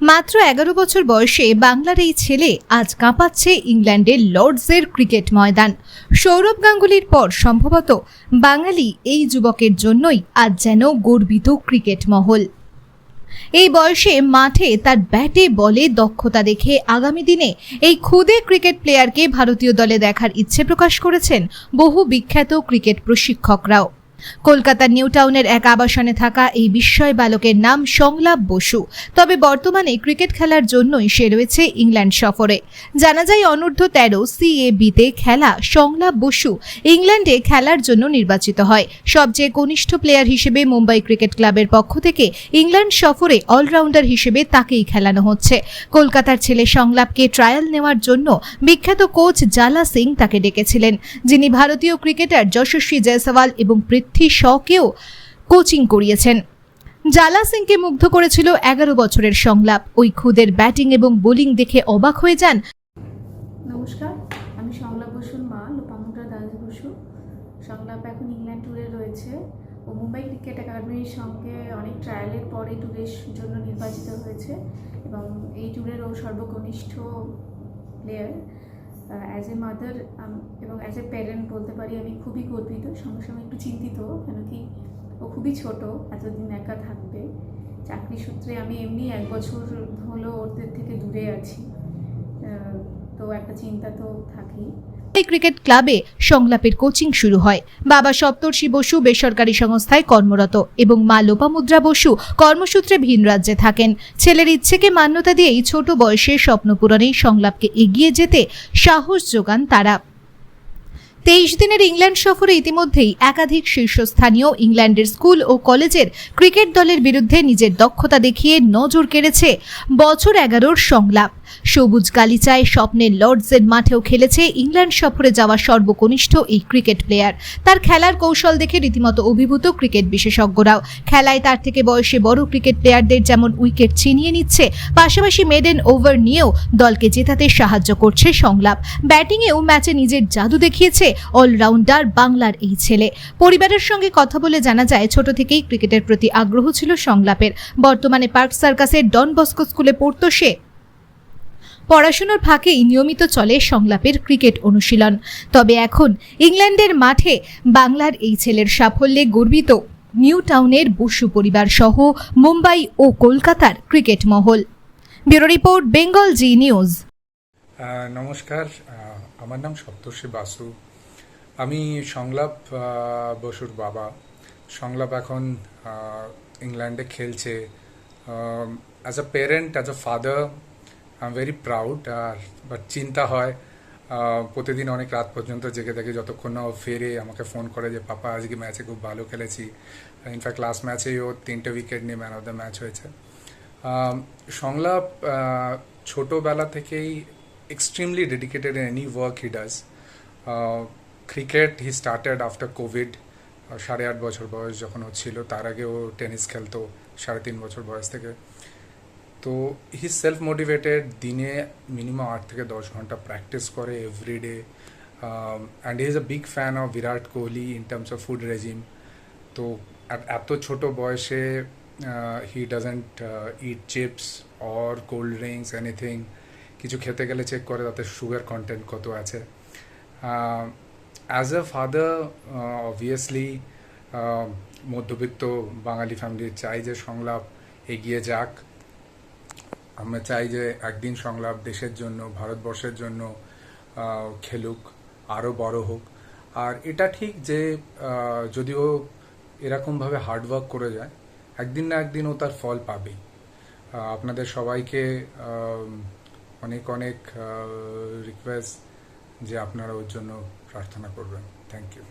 মাত্র এগারো বছর বয়সে বাংলার এই ছেলে আজ কাঁপাচ্ছে ইংল্যান্ডের লর্ডসের ক্রিকেট ময়দান। সৌরভ গাঙ্গুলির পর সম্ভবত বাঙালি এই যুবকের জন্যই আজ যেন গর্বিত ক্রিকেট মহল। এই বয়সে মাঠে তার ব্যাটে বলে দক্ষতা দেখে আগামী দিনে এই খুদে ক্রিকেট প্লেয়ারকে ভারতীয় দলে দেখার ইচ্ছে প্রকাশ করেছেন বহু বিখ্যাত ক্রিকেট প্রশিক্ষকরাও। কলকাতার নিউ টাউনের এক আবাসনে থাকা এই বিস্ময় বালকের নাম সংলাপ বসু। তবে বর্তমানে ক্রিকেট খেলার জন্যই সে রয়েছে ইংল্যান্ড সফরে। জানা যায় অনূর্ধ্ব তেরো সিএবিতে খেলা সংলাপ বসু ইংল্যান্ডে খেলার জন্য নির্বাচিত হয়। সবচেয়ে কনিষ্ঠ প্লেয়ার হিসেবে মুম্বাই ক্রিকেট ক্লাবের পক্ষ থেকে ইংল্যান্ড সফরে অলরাউন্ডার হিসেবে তাকেই খেলানো হচ্ছে। কলকাতার ছেলে সংলাপকে ট্রায়াল নেওয়ার জন্য বিখ্যাত কোচ জালা সিং তাকে ডেকেছিলেন। যিনি ভারতীয় ক্রিকেটার যশস্বী জয়সওয়াল এবং পৃথ্বী শকেও কোচিং করিয়েছেন। জালা সিংকে মুগ্ধ করেছিল এগারো বছরের সংলাপ। ওই খুদের ব্যাটিং এবং বোলিং দেখে অবাক হয়ে যান। নমস্কার, আমি সংলাপ বসুর মা, লোপামুদ্রা দাস বসু। সংলাপ এখন ইংল্যান্ড ট্যুরে রয়েছে ও মুম্বাই ক্রিকেট একাডেমির সঙ্গে অনেক ট্রায়ালের পরে ট্যুরের জন্য নির্বাচিত হয়েছে এবং এই ট্যুরের ও সর্বকনিষ্ঠ প্লেয়ার অ্যাজ এ মাদার এবং অ্যাজ এ প্যারেন্ট বলতে পারি আমি খুবই গর্বিত। সঙ্গে সঙ্গে একটু চিন্তিত কেন কি ও খুবই ছোট, এতদিন একা থাকবে। চাকরি সূত্রে আমি এমনি এক বছর হলো ওদের থেকে দূরে আছি। তো একটা চিন্তা তো থাকেই। ক্রিকেট ক্লাবে সংলাপের কোচিং শুরু হয়। বাবা সপ্তর্ষি বসু বেসরকারি সংস্থায় কর্মরত এবং মা লোপামুদ্রা বসু কর্মসূত্রে ভিন রাজ্যে থাকেন। ছেলের ইচ্ছেকে মান্যতা দিয়েই ছোট বয়সে স্বপ্ন পূরণেই সংলাপকে এগিয়ে যেতে সাহস যোগান তারা। তেইশ দিনের ইংল্যান্ড সফরে ইতিমধ্যেই একাধিক শীর্ষস্থানীয় ইংল্যান্ডের স্কুল ও কলেজের ক্রিকেট দলের বিরুদ্ধে নিজের দক্ষতা দেখিয়ে নজর কেড়েছে বছর এগারোর সংলাপ। সবুজ গালিচায় স্বপ্নের লর্ডসের মাঠেও খেলেছে ইংল্যান্ড সফরে যাওয়া সর্বকনিষ্ঠ এই ক্রিকেট প্লেয়ার। তার খেলার কৌশল দেখে রীতিমতো অভিভূত ক্রিকেট বিশেষজ্ঞরাও। খেলায় তার থেকে বয়সে বড় ক্রিকেট প্লেয়ারদের যেমন উইকেট ছিনিয়ে নিচ্ছে, পাশাপাশি মেডেন ওভার নিয়েও দলকে জেতাতে সাহায্য করছে সংলাপ। ব্যাটিংয়েও ম্যাচে নিজের জাদু দেখিয়েছে অলরাউন্ডার বাংলার এই ছেলে। পরিবারের সঙ্গে কথা বলে জানা যায়, ছোট থেকেই ক্রিকেটের প্রতি আগ্রহ ছিল সংলাপের। বর্তমানে পার্ক সার্কাসের ডন বস্কো স্কুলে পড়তো সে। পড়াশোনার ফাঁকেই নিয়মিত চলে সংলাপের ক্রিকেট অনুশীলন। তবে এখন ইংল্যান্ডের মাঠে বাংলার এই ছেলের সাফল্যে গর্বিত নিউ টাউনের বসু পরিবার সহ মুম্বাই ও কলকাতার ক্রিকেট মহল। Bureau report, Bengal Zee news. নমস্কার। আমার নাম সপ্তর্ষী বাসু। আমি সংলাপ বসুর বাবা। সংলাপ এখন ইংল্যান্ডে খেলছে। As a parent as a father I am very proud R but চিন্তা হয় প্রতিদিন অনেক রাত পর্যন্ত জেগে থাকি যতক্ষণ না ও ফেরে, আমাকে ফোন করে যে, পাপা, আজকে ম্যাচে খুব ভালো খেলেছি। ইনফ্যাক্ট লাস্ট ম্যাচেই ও তিনটে উইকেট নিয়ে ম্যান অফ দ্য ম্যাচ হয়েছে। সংলাপ ছোটোবেলা থেকেই extremely dedicated any work he does cricket he started after Covid সাড়ে আট বছর বয়স যখন ও ছিল, তার আগে ও টেনিস খেলতো, সাড়ে তিন বছর বয়স থেকে। তো হি সেলফ মোটিভেটেড দিনে মিনিমাম আট থেকে দশ ঘণ্টা প্র্যাকটিস করে everyday and he is a big fan of Virat Kohli in terms of food regime তো এত- ছোট বয়সে he doesn't eat chips or cold drinks anything কিছু খেতে গেলে চেক করে তাতে সুগার কন্টেন্ট কত আছে। অ্যাজ আ ফাদার অবভিয়াসলি মধ্যবিত্ত বাঙালি ফ্যামিলির চাই যে সংলাপ এগিয়ে যাক। আমরা চাই যে একদিন সংলাপ দেশের জন্য, ভারতবর্ষের জন্য খেলুক আরও বড় হোক। আর এটা ঠিক যে যদিও এরকমভাবে হার্ডওয়ার্ক করে যায়, একদিন না একদিন ও তার ফল পাবেই। আপনাদের সবাইকে অনেক অনেক রিকোয়েস্ট যে আপনারা ওর জন্য প্রার্থনা করবেন। Thank you